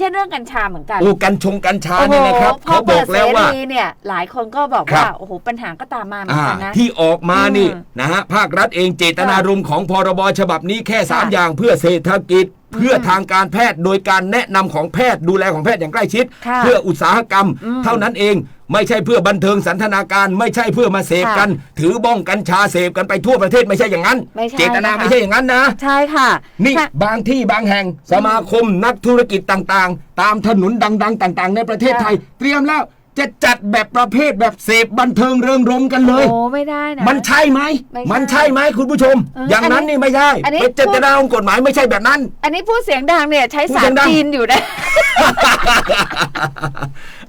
เช่นเรื่องกัญชาเหมือนกันโอ้กัญชงกัญชาเนี่ยนะครับโอ้โหพอเขาบเปิอดกเสแล้วว่ารีเนี่ยหลายคนก็บอกครัว่าบโอ้โหปัญหาก็ตามมาเหมือนอ่ากันนะที่ออกมานี่อืมนะฮะภาครัฐเองเจตนารมณ์ของพรบฉบับนี้แค่3ค่ะอย่างเพื่อเศรษฐกิจ เพื่ออมทางการแพทย์โดยการแนะนำของแพทย์ดูแลของแพทย์อย่างใกล้ชิดค่ะเพื่ออุตสาหกรรมอืมเท่านั้นเอง ไม่ใช่เพื่อบันเทิงสันทนาการไม่ใช่เพื่อมาเสพกัน ถือบ้องกัญชาเสพกันไปทั่วประเทศไม่ใช่อย่างนั้นไม่ใช่เจตนานะคะไม่ใช่อย่างนั้นนะ ใช่ค่ะ นี่ค่ะบางที่บางแห่งสมาคมนักธุรกิจต่างๆ ตามถนนดัง ๆ ต่าง ๆ ในประเทศค่ะไทย เตรียมแล้ว จะจัดแบบประเภทแบบเสพบันเทิงเริงรมย์กันเลย โอ้ไม่ได้นะ มันใช่ไหม ไม่ใช่มันใช่ไหมคุณผู้ชม เอออย่างนั้นอันนี้นี่ไม่ใช่อันนี้ เป็นเจตนาของกฎหมายไม่ใช่แบบนั้น อันนี้พูดเสียงดังเนี่ยใช้พูดสาเสีรยงดัง จีนอยู่นะ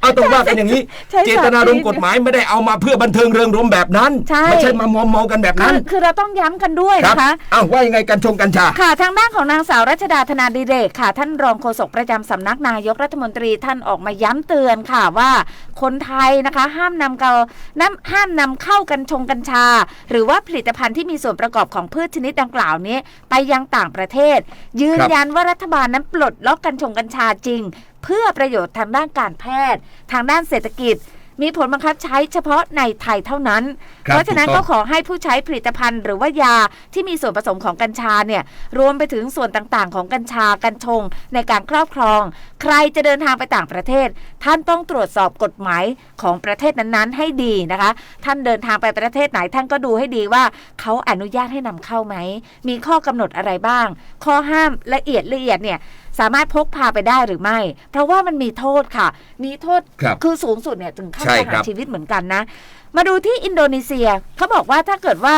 เอาต้องว่ากันอย่างนี้ใช่เจตนารมณ์กฎหมายไม่ได้เอามาเพื่อบันเทิงเริงรมย์แบบนั้นใช่ไม่ใช่มามอมเมากันแบบคืนั้นอคือเราต้องย้ำกันด้วยครับนะคะอ้าวว่ายังไงกันชงกัญชาค่ะทางด้านของนางสาวรัชดาธนาดิเรกค่ะ ท่านรองโฆษกประจำสำนักนายกรัฐมนตรีท่านออกมาย้ำเตือนค่ะว่า คนไทยนะคะ ห้ามนำเกาน้ำห้ามนำเข้ากัญชงกัญชา หรือว่าผลิตภัณฑ์ที่มีส่วนประกอบของพืชชนิดดังกล่าวนี้ ไปยังต่างประเทศ ยืนครับยันว่ารัฐบาลนั้นปลดล็อกกัญชงกัญชาจริง เพื่อประโยชน์ทางด้านการแพทย์ ทางด้านเศรษฐกิจ มีผลบังคับใช้เฉพาะในไทยเท่านั้นครับเพราะฉะนั้นถูกต้ก็องขอให้ผู้ใช้ผลิตภัณฑ์ หรือว่ายาที่มีส่วนผสมของกัญชาเนี่ยรวมไปถึงส่วนต่างๆ ของกัญชากัญชง ในการครอบครอง ใครจะเดินทางไปต่างประเทศ ท่านต้องตรวจสอบกฎหมายของประเทศนั้นๆ ให้ดีนะคะ ท่านเดินทางไปประเทศไหนท่านก็ดูให้ดีว่าเขาอนุญาตให้นำเข้าไหมมีข้อกำหนดอะไรบ้าง ข้อห้ามละเอียดละเอียดเนี่ย สามารถพกพาไปได้หรือไม่ เพราะว่ามันมีโทษค่ะ มีโทษครับคือสูงสุดเนี่ยถึงขั้นใช่ประครัหารบ ชีวิตเหมือนกันนะ มาดูที่อินโดนีเซียเขาบอกว่าถ้าเกิดว่า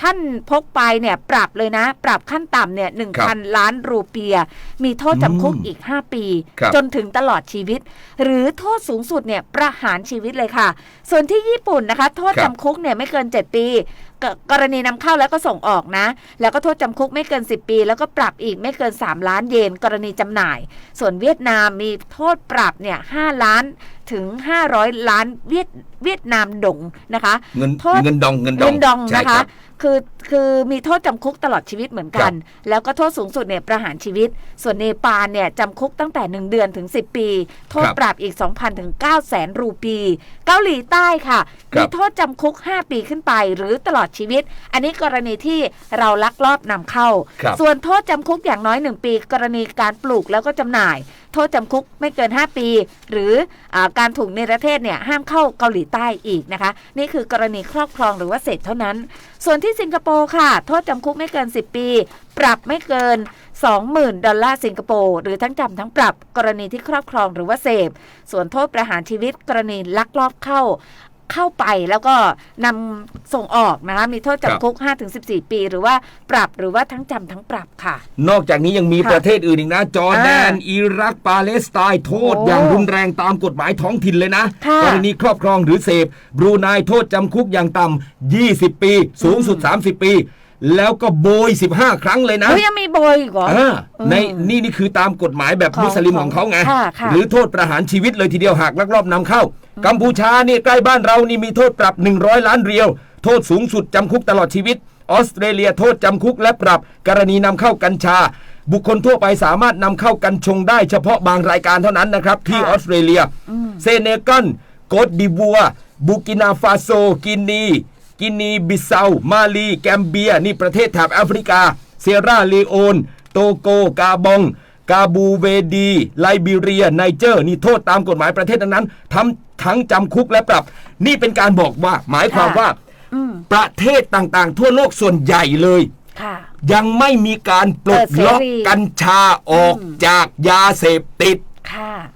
ท่านพกไปเนี่ยปรับเลยนะ ปรับขั้นต่ำเนี่ยหนึ่งครับพันล้านรูเปีย มีโทษจำคุกอืมอีก 5 ปี ครับ จนถึงตลอดชีวิต หรือโทษสูงสุดเนี่ยประหารชีวิตเลยค่ะ ส่วนที่ญี่ปุ่นนะคะ โทษครับ จำคุกเนี่ยไม่เกิน 7 ปี กกรณีนำเข้าแล้วก็ส่งออกนะ แล้วก็โทษจำคุกไม่เกิน 10 ปี แล้วก็ปรับอีกไม่เกิน 3 ล้านเยนกรณีจำหน่าย ส่วนเวียดนามมีโทษปรับเนี่ย5ล้านถึง 500 ล้านเวียดเวียดนามดงนะคะ เงินโทษเงินดองเงินดองเงินดองใช่นะคคะรับคือคือมีโทษจำคุกตลอดชีวิตเหมือนกัน แล้วก็โทษสูงสุดเนี่ยประหารชีวิต ส่วนเนปาลเนี่ยจำคุกตั้งแต่ 1 เดือนถึง 10 ปี โทษครับปรับอีก 2,000ถึง9แสนรูปี เกาหลีใต้ค่ะครัมีบโทษจำคุก 5 ปีขึ้นไป หรือตลอดชีวิต อันนี้กรณีที่เราลักลอบนำเข้าครับส่วนโทษจำคุกอย่างน้อย 1 ปี กรณีการปลูกแล้วก็จำหน่าย โทษจำคุกไม่เกิน 5 ปี หรืออาการถูกในประเทศเนี่ยห้ามเข้าเกาหลีใต้อีกนะคะ นี่คือกรณีครอบครองหรือว่าเสพเท่านั้น ส่วนที่สิงคโปร์ค่ะ โทษจำคุกไม่เกิน 10 ปี ปรับไม่เกิน20,000 ดอลลาร์สิงคโปร์หรือทั้งจำทั้งปรับ กรณีที่ครอบครองหรือว่าเสพ ส่วนโทษประหารชีวิตกรณีลักลอบเข้า เข้าไปแล้วก็นำส่งออกนะคะมีโทษจำคุก 5-14 ปี หรือว่าปรับหรือว่าทั้งจำทั้งปรับค่ะ นอกจากนี้ยังมีค่ะประเทศอื่นอีกนะ จอร์แดนอ่าอิรัก ปาเลสไตน์โทษโอ้อย่างรุนแรงตามกฎหมายท้องถิ่นเลยนะค่ะกรณีครอบครองหรือเสพบรูไนโทษจำคุกอย่างต่ำ20 ปี สูงสุด 30 ปีแล้วก็โบย 15 ครั้งเลยนะเฮ้ยยังมีโบยอีกเหรออ่าอืมในนี่นี่คือตามกฎหมายแบบของมุสลิมของเขาไงค่ะค่ะหรือโทษประหารชีวิตเลยทีเดียวหากลักลอบนำเข้า กัมพูชานี่ใกล้บ้านเรานี่มีโทษปรับ 100 ล้านเรียว โทษสูงสุดจำคุกตลอดชีวิต ออสเตรเลียโทษจำคุกและปรับ กรณีนำเข้ากัญชา บุคคลทั่วไปสามารถนำเข้ากัญชงได้เฉพาะบางรายการเท่านั้นนะครับ ที่ค่ะออสเตรเลียอืมเซเนกัลโกดดิบัว บูกินาฟาโซ กินีกินีบิเซา มาลี แกมเบีย นี่ประเทศแถบแอฟริกา เซราเลโอน โตโก กาบอง กาบูเวดี ไลบีเรีย ไนเจอร์ นี่โทษตามกฎหมายประเทศนั้นๆทำ ทั้งจำคุกและปรับ นี่เป็นการบอกว่า หมายความค่ะว่าอืมประเทศต่างๆ ทั่วโลกส่วนใหญ่เลย ค่ะ ยังไม่มีการปลดล็อกเปิดเสรีกัญชาออกอืมจากยาเสพติด ค่ะ